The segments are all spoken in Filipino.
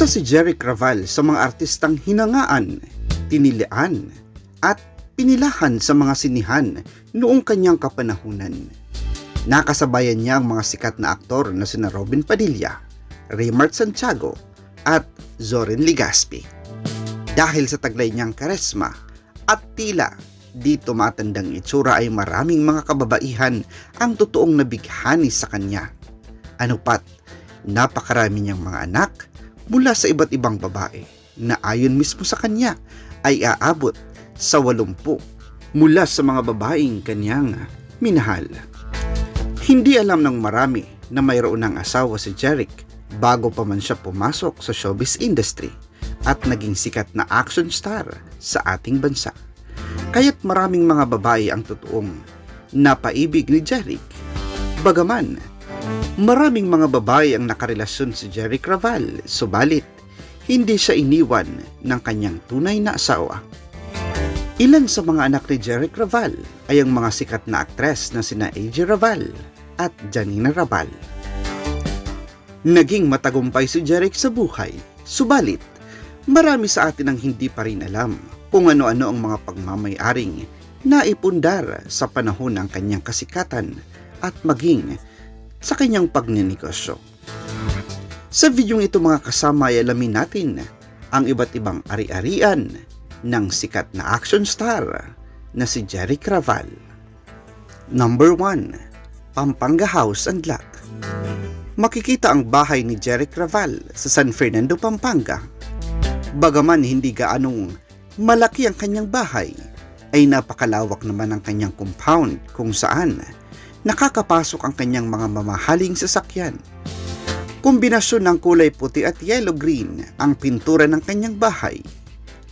Isa si Jerry Craval sa mga artistang hinangaan, tinilian, at pinilahan sa mga sinihan noong kanyang kapanahunan. Nakasabayan niya ang mga sikat na aktor na sina Robin Padilla, Raymart Santiago, at Zorin Ligaspi. Dahil sa taglay niyang karesma at tila di tumatandang itsura ay maraming mga kababaihan ang totoong nabighani sa kanya. Ano pat, napakarami niyang mga anak mula sa iba't ibang babae na ayon mismo sa kanya ay aabot sa 80 mula sa mga babaeng kanyang minahal. Hindi alam ng marami na mayroon ng asawa si Jeric bago pa man siya pumasok sa showbiz industry at naging sikat na action star sa ating bansa. Kaya't maraming mga babae ang totoong napaibig ni Jeric. Bagaman, maraming mga babae ang nakarelasyon si Jeric Raval, subalit hindi siya iniwan ng kanyang tunay na asawa. Ilan sa mga anak ni Jeric Raval ay ang mga sikat na aktres na sina AJ Raval at Janina Raval. Naging matagumpay si Jeric sa buhay, subalit marami sa atin ang hindi pa rin alam kung ano-ano ang mga pagmamayaring naipundar sa panahon ng kanyang kasikatan at maging sa kanyang pagninegosyo. Sa videong ito mga kasama ay alamin natin ang iba't ibang ari-arian ng sikat na action star na si Jerry Craval. Number 1. Pampanga House and Lot Makikita ang bahay ni Jerry Craval sa San Fernando, Pampanga. Bagaman hindi gaanong malaki ang kanyang bahay, ay napakalawak naman ang kanyang compound kung saan nakakapasok ang kanyang mga mamahaling sasakyan. Kombinasyon ng kulay puti at yellow-green ang pintura ng kanyang bahay.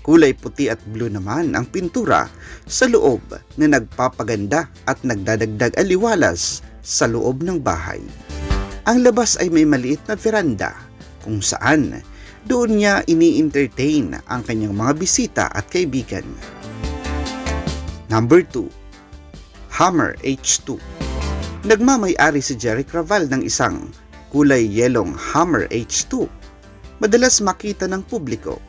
Kulay puti at blue naman ang pintura sa loob na nagpapaganda at nagdadagdag aliwalas sa loob ng bahay. Ang labas ay may maliit na veranda kung saan doon niya ini-entertain ang kanyang mga bisita at kaibigan. Number 2. Hammer H2 Nagmamay-ari si Jerry Craval ng isang kulay yelong Hammer H2. Madalas makita ng publiko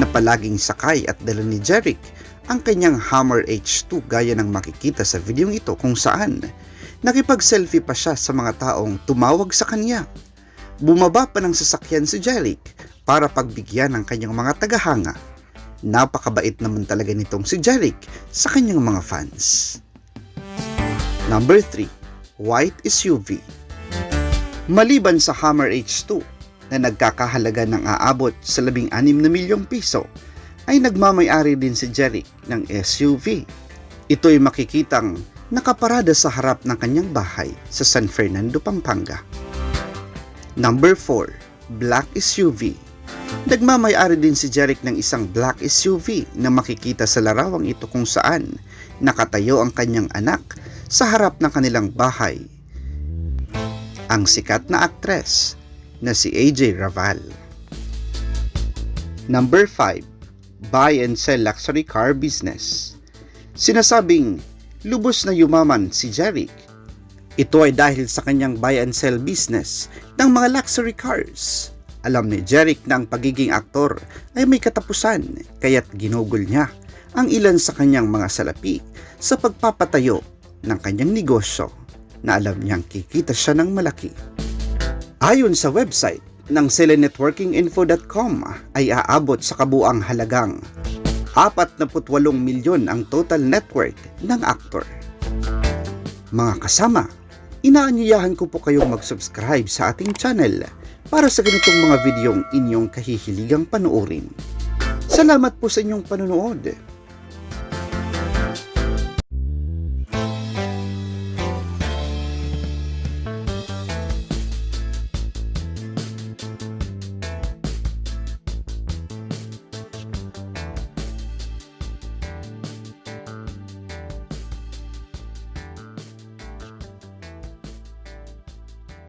na palaging sakay at dala ni Jeric ang kanyang Hammer H2 gaya ng makikita sa videong ito kung saan nakipag-selfie pa siya sa mga taong tumawag sa kanya. Bumaba pa ng sasakyan si Jeric para pagbigyan ng kanyang mga tagahanga. Napakabait naman talaga nitong si Jeric sa kanyang mga fans. Number 3. White SUV Maliban sa Hammer H2 na nagkakahalaga ng aabot sa 16 na milyong piso, ay nagmamayari din si Jeric ng SUV. Ito ay makikitang nakaparada sa harap ng kanyang bahay sa San Fernando, Pampanga. Number 4. Black SUV Nagmamayari din si Jeric ng isang black SUV na makikita sa larawang ito kung saan nakatayo ang kanyang anak sa harap ng kanilang bahay. Ang sikat na aktres na si AJ Raval. Number 5. Buy and sell luxury car business. Sinasabing lubos na yumaman si Jeric. Ito ay dahil sa kanyang buy and sell business ng mga luxury cars. Alam ni Jeric na ang pagiging aktor ay may katapusan kaya't ginugol niya ang ilan sa kanyang mga salapi sa pagpapatayo ng kanyang negosyo na alam niyang kikita siya ng malaki. Ayon sa website ng selenetworkinginfo.com ay aabot sa kabuang halagang 48 milyon ang total net worth ng aktor. Mga kasama, inaanyayahan ko po kayong mag-subscribe sa ating channel para sa ganitong mga videong inyong kahihiligang panoorin. Salamat po sa inyong panonood.